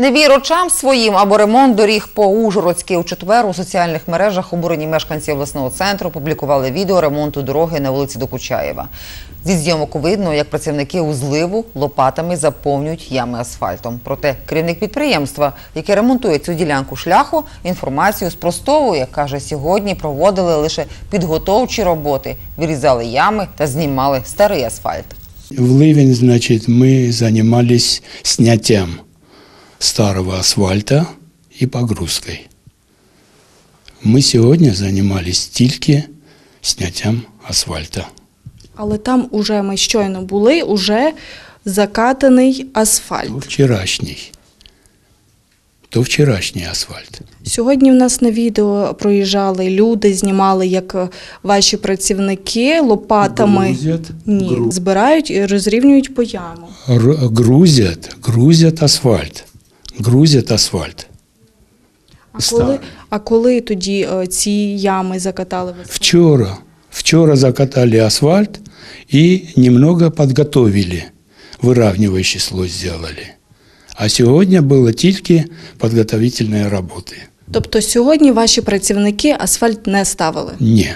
Не вір очам своїм або ремонт доріг по Ужгородській у четвер у соціальних мережах обурені мешканці обласного центру публікували відео ремонту дороги на вулиці Докучаєва. Зі зйомок видно, як працівники узливу лопатами заповнюють ями асфальтом. Проте керівник підприємства, яке ремонтує цю ділянку шляху, інформацію спростовує. каже, сьогодні проводили лише підготовчі роботи, вирізали ями та знімали старий асфальт. В Ливень, значит, мы занимались снятием старого асфальта и погрузкой. Мы сегодня занимались тільки снятием асфальта. Але там уже ми щойно були, уже закатаний асфальт. То вчорашній. То вчорашній асфальт. Сьогодні в нас на відео проїжджали люди, знімали, як ваші працівники лопатами Грузять, ні, гру- збирають і розрівнюють по яму. Р- грузят, грузят асфальт Грузят асфальт. А Старий. коли, а коли тоді е, ці ями закатали в асфальт? Вчора. Вчора закатали асфальт и немного подготовили. Выравнивающий слой сделали. А сегодня было тільки подготовительные работы. Тобто сьогодні ваші працівники асфальт не ставили. Не.